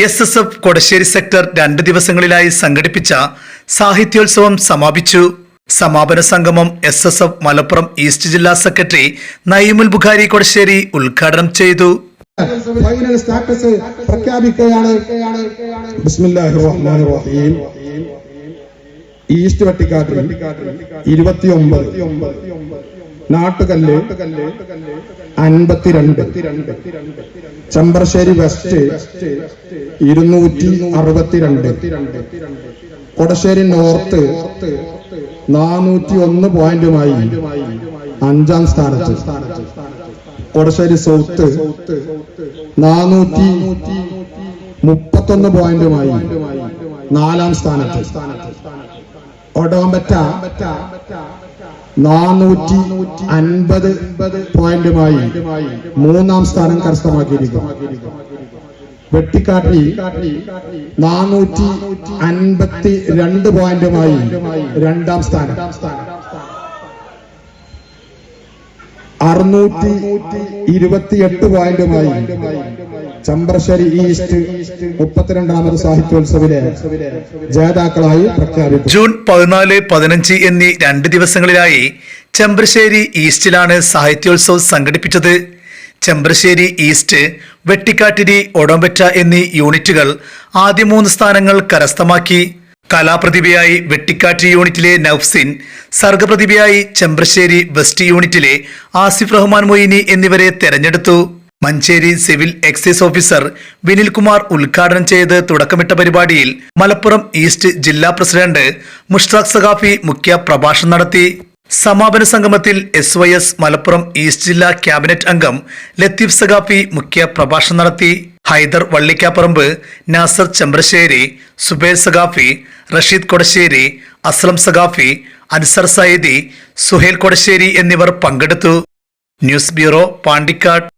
S S F Kodassery sector രണ്ട് ദിവസങ്ങളിലായി സംഘടിപ്പിച്ച സാഹിത്യോത്സവം സമാപിച്ചു. സമാപന സംഗമം S S F Malappuram east ജില്ലാ സെക്രട്ടറി നയിമുൽ ബുഖാരി കൊടശ്ശേരി ഉദ്ഘാടനം ചെയ്തു. ഫൈനൽ സ്റ്റാറ്റസ് പ്രഖ്യാപിക്കുകയാണ്. ഈസ്റ്റ് വട്ടിക്കാട്ടിൽ ഇരുപത്തിയൊമ്പത്. നാട്ടുകല്ല് അൻപത്തിരണ്ട്. ചെമ്പ്രശ്ശേരി വെസ്റ്റ് ഇരുന്നൂറ്റി അറുപത്തിരണ്ട്. കൊടശ്ശേരി നോർത്ത് നാനൂറ്റി ഒന്ന് പോയിന്റുമായി അഞ്ചാം സ്ഥാനത്ത്. കൊടശ്ശേരി സൗത്ത് നാനൂറ്റി മുപ്പത്തൊന്ന് പോയിന്റുമായി നാലാം സ്ഥാനത്ത്. ഒടോമ്പറ്റ നാനൂറ്റി അൻപത് പോയിന്റുമായി മൂന്നാം സ്ഥാനം കരസ്ഥമാക്കിയിരിക്കുന്നു. വെട്ടിക്കാട്ടിൽ നാനൂറ്റി അൻപത്തി രണ്ട് പോയിന്റുമായി രണ്ടാം സ്ഥാനം. അറുന്നൂറ്റി ഇരുപത്തിയെട്ട് പോയിന്റുമായി ചമ്പ്രശ്ശേരി ഈസ്റ്റ് മുപ്പത്തിരണ്ടാമത് സാഹിത്യോത്സവിലെ ജേതാക്കളായി പ്രഖ്യാപിച്ചു ജൂൺ പതിനാല് പതിനഞ്ച് എന്നീ രണ്ട് ദിവസങ്ങളിലായി ചെമ്പ്രശ്ശേരി ഈസ്റ്റിലാണ് സാഹിത്യോത്സവം സംഘടിപ്പിച്ചത്. ചെമ്പ്രശ്ശേരി ഈസ്റ്റ് വെട്ടിക്കാട്ടിരി ഒടമ്പറ്റ എന്നീ യൂണിറ്റുകൾ ആദ്യ മൂന്ന് സ്ഥാനങ്ങൾ കരസ്ഥമാക്കി. കലാപ്രതിഭയായി വെട്ടിക്കാറ്റ് യൂണിറ്റിലെ നൌഫ്സിൻ സർഗപ്രതിഭയായി ചെമ്പ്രശ്ശേരി വെസ്റ്റ് യൂണിറ്റിലെ ആസിഫ് റഹ്മാൻ മൊയ്നി എന്നിവരെ തെരഞ്ഞെടുത്തു. Manjeri civil excise officer Vinilkumar ഉദ്ഘാടനം ചെയ്ത് തുടക്കമിട്ട പരിപാടിയിൽ മലപ്പുറം ഈസ്റ്റ് ജില്ലാ പ്രസിഡന്റ് മുഷ്താഖ് സഖാഫി മുഖ്യ പ്രഭാഷണം നടത്തി. സമാപന സംഗമത്തിൽ S Y S Malappuram east ജില്ലാ ക്യാബിനറ്റ് അംഗം ലത്തീഫ് സഖാഫി മുഖ്യ പ്രഭാഷണം നടത്തി. ഹൈദർ വള്ളിക്കാപ്പറമ്പ് നാസർ ചെമ്പ്രശ്ശേരി സുബൈർ സഖാഫി റഷീദ് കൊടശ്ശേരി അസ്ലം സഖാഫി അൻസർ സയ്യിദി സുഹേൽ കൊടശ്ശേരി എന്നിവർ പങ്കെടുത്തു. News bureau Pandikkad.